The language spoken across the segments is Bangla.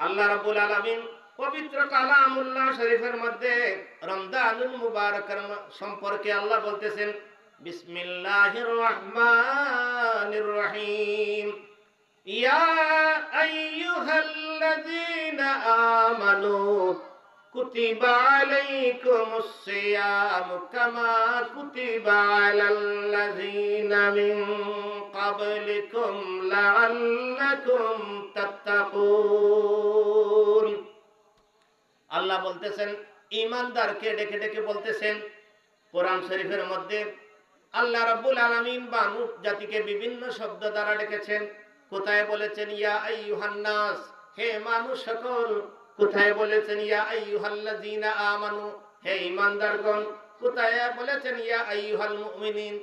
আল্লাহ রাবুল আলমিন পবিত্র কালামুল্লাহ শরীফের মধ্যে রমজানুল মুবারকের ম- সম্পর্কে আল্লাহ বলতেছেন, বিসমিল্লাহির রহমানির রহিম। ইয়া আইয়ুহাল্লাযীনা আমানু কুতিবা আলাইকুমুস সিয়ামু কামা কুতিবা আলাল্লাযীনা মিন قبلكم لعلكم تتقون আল্লাহ বলতেছেন ইমানদারকে ডেকে ডেকে বলতেছেন কোরআন শরীফের মধ্যে আল্লাহ রাব্বুল আলামিন মানুষ জাতিকে বিভিন্ন শব্দ দ্বারা ডেকেছেন কোথায় বলেছেন ইয়া আইয়ুহান নাস হে মানুষ সকল কোথায় বলেছেন, ইয়া আইয়ুহাল্লাযীনা আমানু হে ইমানদারগণ কোথায় বলেছেন, ইয়া আইয়ুহাল মুমিনিন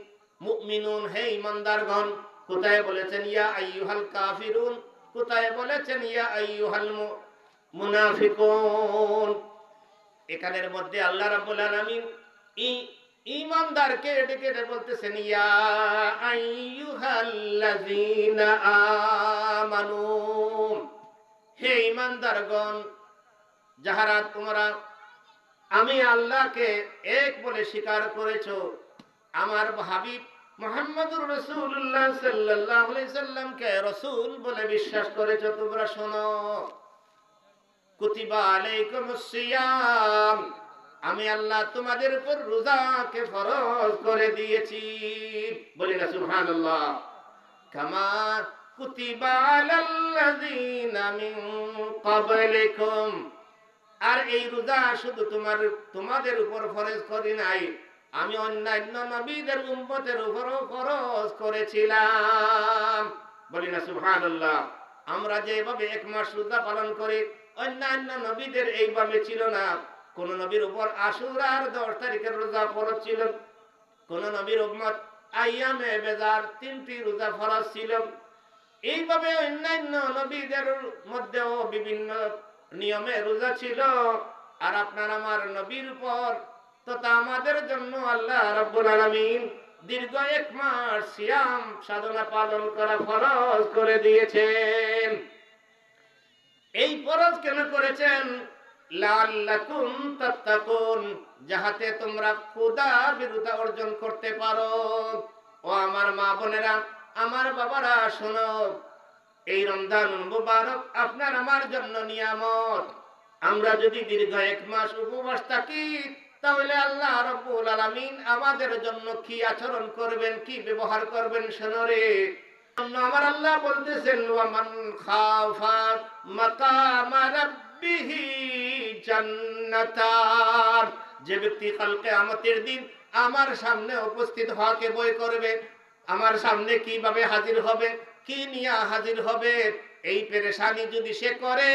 মুমিনুন, হে ইমানদারগণ কোথায় বলেছেন, ইয়া আইয়ুহাল কাফিরুন কোথায় বলেছেন, ইয়া আইয়ুহাল মুনাফিকুন এখানের মধ্যে আল্লাহ রাব্বুল আলামিন ই ইমানদারকে ডেকে বলতেছেন, ইয়া আইয়ুহাল্লাযীনা আমানু হে ইমানদারগণ যাহারা তোমরা আমি আল্লাহকে এক বলে স্বীকার করেছ, আমার হাবিব মোহাম্মদুর রসুল্লাহ সাল্লাহ সাল্লামকে রসুল বলে বিশ্বাস করেছ, তোমরা শোনো। কুতিবা আমি আল্লাহ তোমাদের উপর রোজাকে ফরজ করে দিয়েছি। বলি না, সুবহানাল্লাহ। কামা কুতিবা আলাল্লাযীনা ক্বাবলিকুম আর এই রোজা শুধু তোমার, তোমাদের উপর ফরজ করি নাই। আমি অন্যান্য নবীদের উম্মতের উপরও ফরজ করেছিলাম। বলি না, সুবহানাল্লাহ। আমরা যেভাবে এক মাস রোজা পালন করি, অন্যান্য নবীদের এইভাবে ছিল না। কোন নবীর উপর আশুরার দশ তারিখের রোজা ফরজ ছিল। কোন নবীর উম্মত আইয়ামে বেজার তিনটি রোজা ফরজ ছিল। এইভাবে অন্যান্য নবীদের মধ্যেও বিভিন্ন নিয়মে রোজা ছিল, আর আপনার আমার নবীর উপর তথা আমাদের জন্য আল্লাহ রাব্বুল দীর্ঘ এক মাস সিয়াম সাধনা পালন করা ফরজ করে দিয়েছেন। এই ফরজ কেন করেছেন? যাহাতে তোমরা খুদা বিরুদ্ধা অর্জন করতে পারো। ও আমার মা বোনেরা, আমার বাবারা, শোনো এই রমজান মুবারক আপনার আমার জন্য নিয়ামত। আমরা যদি দীর্ঘ এক মাস উপবাস থাকি, তাহলে আল্লাহ রব্বুল আলামিন আমাদের জন্য কি আচরণ করবেন, কি ব্যবহার করবেন শোনরে আমার আল্লাহ বলতেছেন, ওয়ামান খাফা মাকামা রাব্বিহি জান্নাতার যে ব্যক্তি কাল কিয়ামতের দিন আমার সামনে উপস্থিত হওয়াকে বই করবে, আমার সামনে কীভাবে হাজির হবে কি নিয়ে হাজির হবে? এই পেরেশানি যদি সে করে,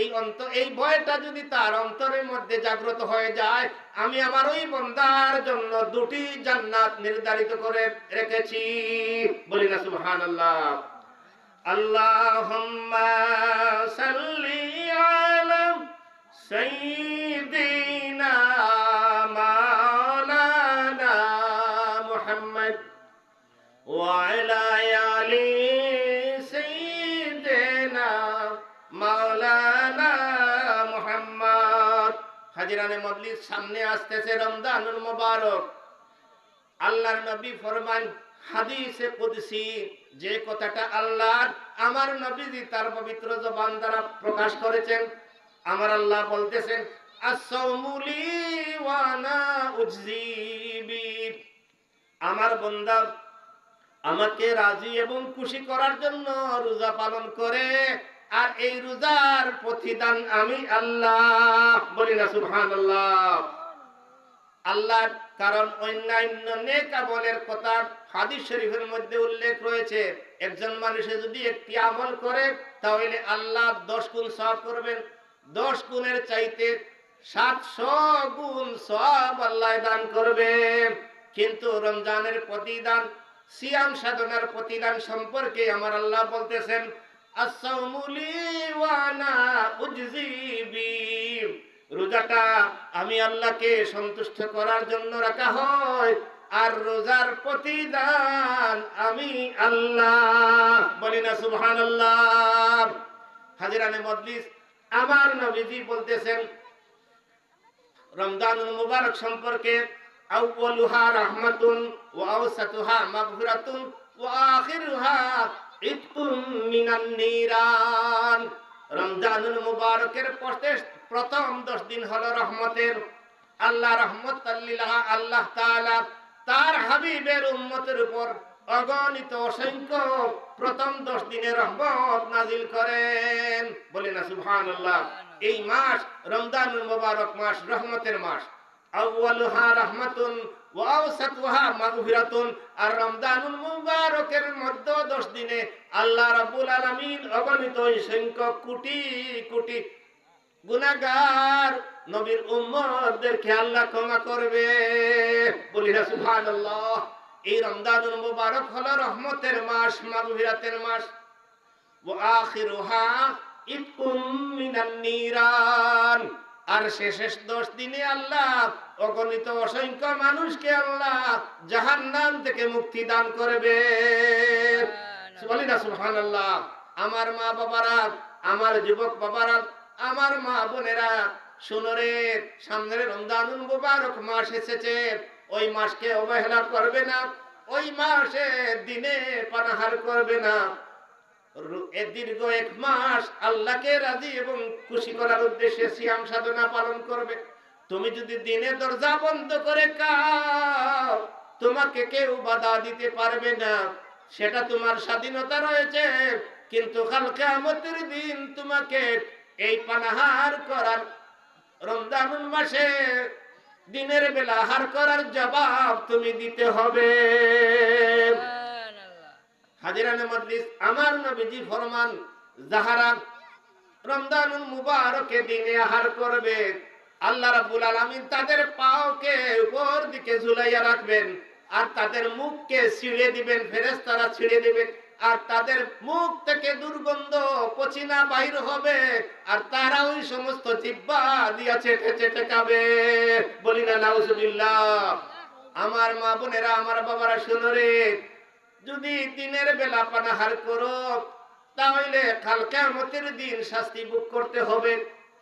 এই অন্ত, এই ভয়টা যদি তার অন্তরের মধ্যে জাগ্রত হয়ে যায়, আমি আমার ওই বন্দার জন্য দুটি জান্নাত নির্ধারিত করে রেখেছি। বলি না সুহান আল্লাহ আল্লাহ সাল্লি আলা হাজিরানে মজলিস সামনে আসতেছে রমজানুল মুবারক। আল্লাহর নবী ফরমান, হাদিসে কুদসি, যে কথাটা আল্লাহর, আমার নবীজি তার পবিত্র জবান দ্বারা প্রকাশ করেছেন। আমার আল্লাহ বলতেছেন আসাউমুলি ওয়ানা উজজিবি আমার বন্দা আমাকে রাজি এবং খুশি করার জন্য রোজা পালন করে। আর এই রোজার প্রতিদান আমি আল্লাহ বলি না, সুবহানাল্লাহ। আল্লাহ কারণ অন্যান্য নেক আমলের কথা হাদিস শরীফের মধ্যে উল্লেখ রয়েছে। একজন মানুষে যদি একটি আমল করে, তাহলে আল্লাহ দশ গুণ সব করবেন। দশ গুণের চাইতে সাতশো গুণ সব আল্লাহ দান করবে কিন্তু রমজানের প্রতিদান, সিয়াম সাধনার প্রতিদান সম্পর্কে আমার আল্লাহ বলতেছেন রোজাটা আমি আল্লাহকে সন্তুষ্ট করার জন্য রাখা হয়। আর রোজার প্রতিদান আমি আল্লাহ। বলি না, সুবহানাল্লাহ। হাজিরানে মজলিস, আমার নবীজি বলতেছেন, রমজানুল মুবারক সম্পর্কে আউয়ালুহা রাহমাতুন ওয়া আওসাতুহা মাগফিরাতুন ওয়া আখিরুহা ইতকুম মিনান নিরান। রমজানুল মুবারকের প্রথম 10 দিন হলো রহমতের। আল্লাহ রহমত আল্লাহ তাআলা তার হাবিবের উম্মতের উপর অগণিত অসংখ্য প্রথম দশ দিনে রহমত নাজিল করেন। বলে না, সুবহানাল্লাহ, এই মাস রমজানুল মুবারক মাস, রহমতের মাস। আউয়ালুহা রাহমাতুন ওয়া আওসাতুহা মাগফিরাতুন। আর রমজানুল মুবারকের মধ্য 10 দিনে আল্লাহ রাব্বুল আলামিন অগণিত সংখ্যক কোটি কোটি গুনাহগার নবীর উম্মতদেরকে আল্লাহ ক্ষমা করবে। বলি সুবহানাল্লাহ। এই রমজানুল মুবারক হলো রহমতের মাস, মাগফিরাতের মাস। ওয়া আখিরুহা ইতকুম মিনান নিরান। আর শেষ দশ দিনে আল্লাহ অগণিত অসংখ্য মানুষকে আল্লাহ জাহান নাম থেকে মুক্তি দান করবে। বলি না সুবহানাল্লাহ। আমার মা বাবারা আমার যুবক বাবারা আমার মা বোনেরা শুনরে সামনের রমজানুল মুবারক মাস এসেছে। ওই মাসকে অবহেলা করবে না ওই মাসে দিনে পানাহার করবে না। দীর্ঘ এক মাস আল্লাহকে রাজি এবং খুশি করার উদ্দেশ্যে সিয়াম সাধনা পালন করবে। তুমি যদি দিনে দরজা বন্ধ করে খাও, তোমাকে কেউ বাধা দিতে পারবে না। সেটা তোমার স্বাধীনতা রয়েছে, কিন্তু কাল কিয়ামতের দিন তোমাকে এই পানাহার করার, রমজানুল মাসে দিনের বেলা হার করার জবাব তুমি দিতে হবে। মুবারকে দিনে আহার তাদের পাওকে উপর দিকে ঝুলাইয়া রাখবেন, আর তাদের মুখকে ছিঁড়ে দিবেন ছিঁড়ে দিবেন আর তাদের মুখ থেকে দুর্গন্ধ পচিনা বাহির হবে, আর তারা ওই সমস্ত জিব্বা দিয়া চেটে চেটে খাবে। বলি না আমার মা বোনেরা, আমার বাবারা, শুনো রে। যদি দিনের বেলা পানাহার করো, তাহলে কাল কিয়ামতের দিন শাস্তি ভোগ করতে হবে।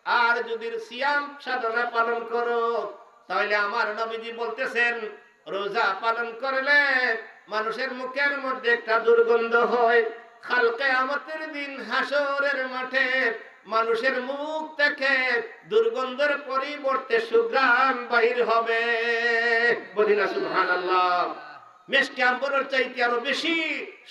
আর যদি সিয়াম সাধনা পালন করো, তাহলে আমার নবীজি বলতেছেন, রোজা পালন করলে মানুষের মুখের মধ্যে একটা দুর্গন্ধ হয়। কাল কিয়ামতের দিন হাসরের মাঠে মানুষের মুখ থেকে দুর্গন্ধের পরিবর্তে সুগ্রাম বাহির হবে। বলি না, সুবহানাল্লাহ। মেশকে আম্বরের চাইতে আরও বেশি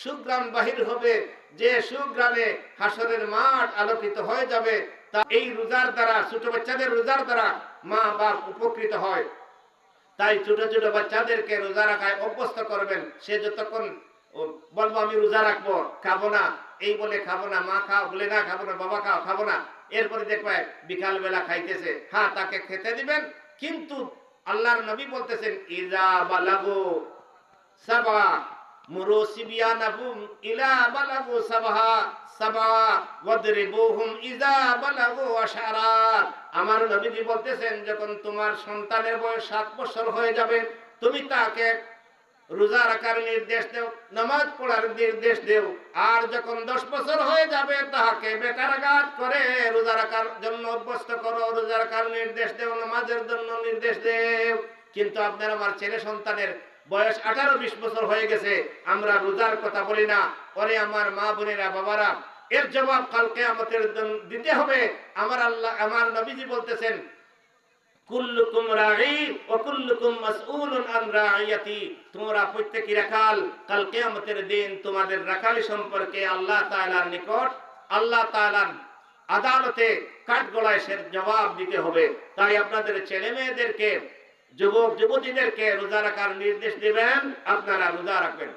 সুগ্রাম বাহির হবে। যে সুগ্রামে হাসরের মাঠ আলোকিত হয়ে যাবে, তা এই রোজার দ্বারা, ছোট বাচ্চাদের রোজার দ্বারা মা বাপ উপকৃত হয়। তাই ছোট ছোট বাচ্চাদেরকে রোজা রাখায় অভ্যস্ত করবেন। সে যতক্ষণ বলব আমি রোজা রাখব, খাব না, এই বলে খাব না, মা খাও, বলে না খাব না, বাবা খাও, খাব না। এরপরে দেখবে বিকাল বেলা খাইতেছে। হ্যাঁ তাকে খেতে দিবেন, কিন্তু আল্লাহর নবী বলতেছেন ইজা বালাগো সাবা মুরু সিবিয়ানাহুম ইলা বালাগু সাবাহা, সাবা ওয়াদরিবুহুম ইজা বালাগু আশারা। আমার নবীজি বলতেছেন, যখন তোমার সন্তানের বয়স সাত বছর হয়ে যাবে, তুমি তাকে রোজা রাখার নির্দেশ দেও, নামাজ পড়ার নির্দেশ দেও। আর যখন দশ বছর হয়ে যাবে, তাহাকে বেকারাঘাত করে রোজা রাখার জন্য অভ্যস্ত করো, রোজা রাখার নির্দেশ দেও, নামাজের জন্য নির্দেশ দেও। কিন্তু আপনার আমার ছেলে সন্তানের বয়স আঠারো বিশ বছর হয়ে গেছে, আমরা রোজার কথা বলি না। পরে আমার মা বোনেরা, বাবারা, এর জবাব কালকে আমাদের দিতে হবে। আমার আল্লাহ, আমার নবীজি বলতেছেন প্রত্যেকই রাখাল দিন তোমাদের রাখালি সম্পর্কে আল্লাহ নিকট, আল্লাহ আদালতে কাঠগড়ায় সে জবাব দিতে হবে। তাই আপনাদের ছেলে মেয়েদেরকে যুবক যুবতীদেরকে রোজা রাখার নির্দেশ দেবেন আপনারা রোজা রাখবেন।